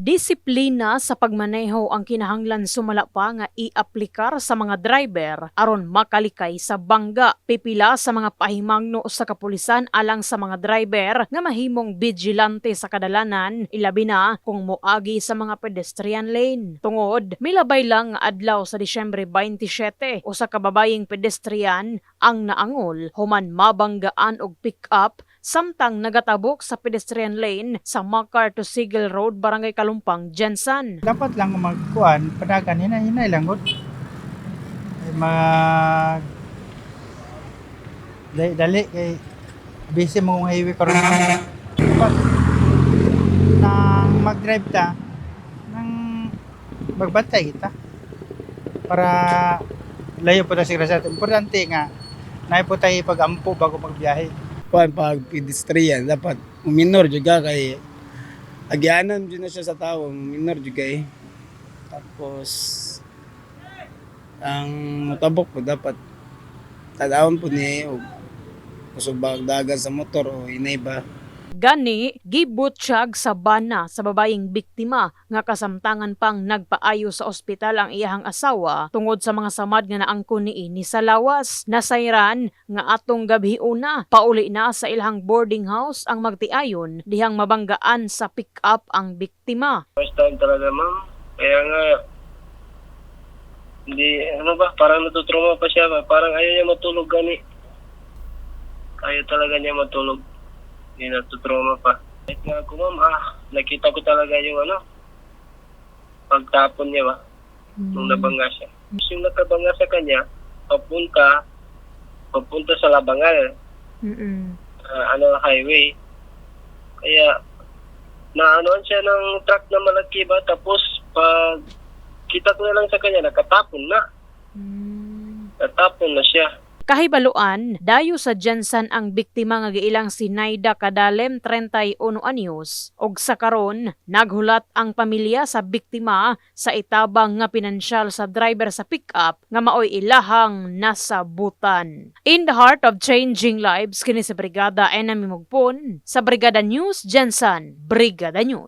Disiplina sa pagmaneho ang kinahanglan sumala pa nga i-aplikar sa mga driver aron makalikay sa bangga. Pipila sa mga pahimangno sa kapulisan alang sa mga driver nga mahimong vigilante sa kadalanan ilabi na kung moagi sa mga pedestrian lane. Tungod, milabay lang adlaw sa Disyembre 27 o sa kababaying pedestrian ang naangol human mabanggaan og pick-up samtang nagatabok sa pedestrian lane sa Makar to Sigel Road, Barangay Kalumpang, Jensan. dapat lang magkuan padagan hinay hinay lang mag dali, dali kay busy mo kung highway karon dapat nang mag-drive ta nang magbantay kita. Para layo po sa grasya importante nga naay po tayo pag-ampo bago magbiyahe kuan pag pedestrian dapat minor juga kay agyanan jud na siya sa tao minor juga eh. Tapos ang motabok po dapat tadawon po ni og kusog dagan sa motor o inay ba Gani, gibutyag sa bana sa babayeng biktima nga kasamtangan pang nagpaayo sa ospital ang iyahang asawa tungod sa mga samad nga naangkon niini sa lawas. Nasayran nga atong gabi una, pauli na sa ilahang boarding house ang magtiayon dihang mabanggaan sa pick-up ang biktima. First time talaga, ma'am. Kaya nga, hindi, ano ba, parang natutruma pa siya. Parang ayaw niya matulog gani. Ayaw talaga niya matulog. Hindi natutruma pa. Kahit nga ako, ma'am, ah, nakita ko talaga yung ano, pagtapon niya ba, nung nabangga siya. Tapos yung nakabangga sa kanya, papunta, papunta sa Labangal, Mm-mm. ah, ano, highway. Kaya, naanoan siya ng truck na malaki ba, tapos pag kita ko na lang sa kanya, nakatapon na. Mm. Natapon na siya. Kahibaluan, dayo sa Jensen ang biktima nga giilang si Naida Kadalem 31 anyos og sa karon naghulat ang pamilya sa biktima sa itabang nga pinansyal sa driver sa pickup nga maoy ilahang nasabutan. In the heart of changing lives kini sa Brigada Enemy Mugpon sa Brigada News Jensen, Brigada News.